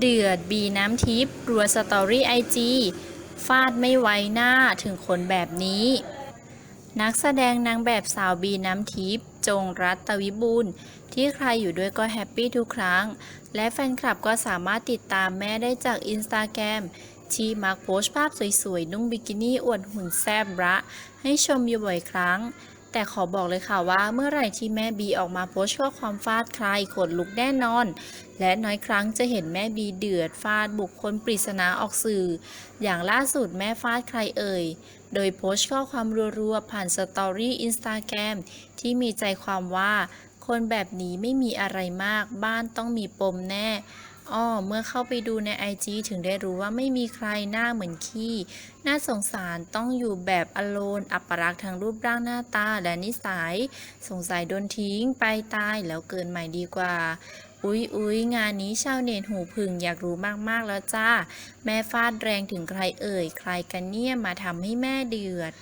เดือด บีน้ำทิพย์รัวสตอรี่ไอจีฟาดไม่ไว้หน้าถึงคนแบบนี้ นักแสดงนางแบบสาวบีน้ำทิพย์จงรัตวิบูลที่ใครอยู่ด้วยก็แฮปปี้ทุกครั้ง และแฟนคลับก็สามารถติดตามแม่ได้จากอินสตาแกรมที่มักโพสต์ภาพสวยๆ นุ่งบิกินี่อวดหุ่นแซบระ ให้ชมอยู่บ่อยครั้ง แต่ขอบอกเลยค่ะว่าเมื่อไหร่ที่แม่บีออกมาโพสข้อความฟาดใครขนลุกแน่นอน และน้อยครั้งจะเห็นแม่บีเดือดฟาดบุคคลปริศนาออกสื่อ อย่างล่าสุดแม่ฟาดใครเอ่ย โดยโพสต์ข้อความรัวๆ ผ่านสตอรี่อินสตาแกรมที่มีใจความว่า คนแบบนี้ไม่มีอะไรมากบ้านต้องมีปมแน่ อ้อเมื่อเข้าไปดูใน IG ถึงได้รู้ว่าไม่มีใครหน้าเหมือนขี้ น่าสงสารต้องอยู่แบบอโลน อัปรักษ์ทางรูปร่างหน้าตาและนิสัย สงสัยโดนทิ้งไปตายแล้วเกินใหม่ดีกว่าอุ๊ยอุ๊ยงานนี้ชาวเน็ตหูผึ่งอยากรู้มากๆแล้วจ้า แม่ฟาดแรงถึงใครเอ่ย ใครกันเนี่ยมาทำให้แม่เดือด